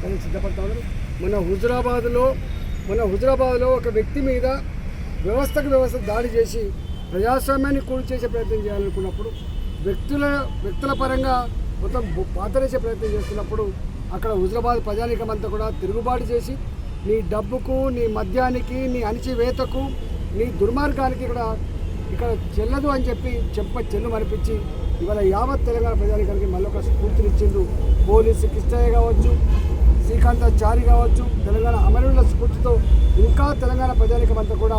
దానికి సిద్ధపడతా ఉన్నారు మన హుజురాబాద్లో మన హుజురాబాద్లో ఒక వ్యక్తి మీద వ్యవస్థకు వ్యవస్థ దాడి చేసి ప్రజాస్వామ్యాన్ని కూడి చేసే ప్రయత్నం చేయాలనుకున్నప్పుడు వ్యక్తుల వ్యక్తుల పరంగా మొత్తం పాతరేసే ప్రయత్నం చేస్తున్నప్పుడు అక్కడ హుజరాబాద్ ప్రజానికం అంతా కూడా తిరుగుబాటు చేసి నీ డబ్బుకు నీ మద్యానికి నీ అణిచివేతకు నీ దుర్మార్గానికి ఇక్కడ ఇక్కడ చెల్లదు అని చెప్పి చెప్ప చెల్లు మనిపించి ఇవాళ యావత్ తెలంగాణ ప్రజానికానికి మళ్ళీ ఒక స్ఫూర్తినిచ్చిండు. పోలీసు కిష్టయ్య కావచ్చు శ్రీకాంతాచారి కావచ్చు. తెలంగాణ అమరుల స్ఫూర్తితో ఇంకా తెలంగాణ ప్రజానికం అంతా కూడా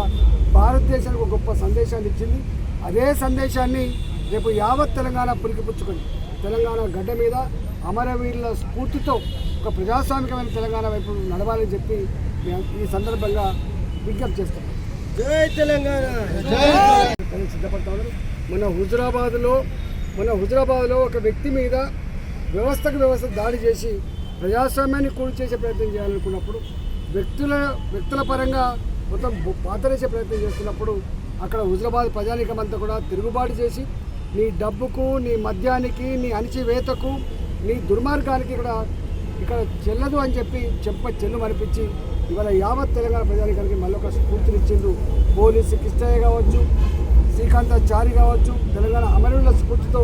భారతదేశానికి ఒక గొప్ప సందేశాన్ని ఇచ్చింది. అదే సందేశాన్ని రేపు యావత్ తెలంగాణ పురికిపుచ్చుకొని తెలంగాణ గడ్డ మీద అమరవీరుల స్ఫూర్తితో ఒక ప్రజాస్వామికమైన తెలంగాణ వైపు నడవాలని చెప్పి ఈ సందర్భంగా విజ్ఞప్తి చేస్తాం జై తెలంగాణ! సిద్ధపడతా ఉన్నారు మన హుజురాబాద్లో మన హుజురాబాద్లో ఒక వ్యక్తి మీద వ్యవస్థకు వ్యవస్థ దాడి చేసి ప్రజాస్వామ్యాన్ని కూడి చేసే ప్రయత్నం చేయాలనుకున్నప్పుడు వ్యక్తుల వ్యక్తుల పరంగా మొత్తం పాతరేసే ప్రయత్నం చేస్తున్నప్పుడు అక్కడ హుజరాబాద్ ప్రజానికం అంతా కూడా తిరుగుబాటు చేసి నీ డబ్బుకు నీ మద్యానికి నీ అణిచివేతకు నీ దుర్మార్గానికి ఇక్కడ ఇక్కడ చెల్లదు అని చెప్పి చెప్ప చెల్లు అనిపించి ఇవాళ యావత్ తెలంగాణ ప్రజానికానికి మళ్ళీ ఒక స్ఫూర్తినిచ్చిండు పోలీసు కిష్టయ్య కావచ్చు శ్రీకాంతాచారి కావచ్చు తెలంగాణ అమరుల స్ఫూర్తితో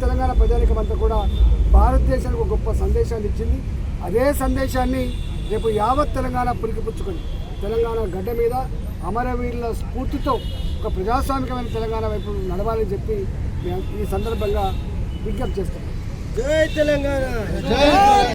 తెలంగాణ ప్రజానికం అంతా కూడా భారతదేశానికి ఒక గొప్ప సందేశాన్ని ఇచ్చింది. అదే సందేశాన్ని రేపు యావత్ తెలంగాణ పురికిపుచ్చుకొని తెలంగాణ గడ్డ మీద అమరవీరుల స్ఫూర్తితో ఒక ప్రజాస్వామికమైన తెలంగాణ వైపు నడవాలని చెప్పి మేము ఈ సందర్భంగా విజ్ఞప్తి చేస్తాం జై తెలంగాణ!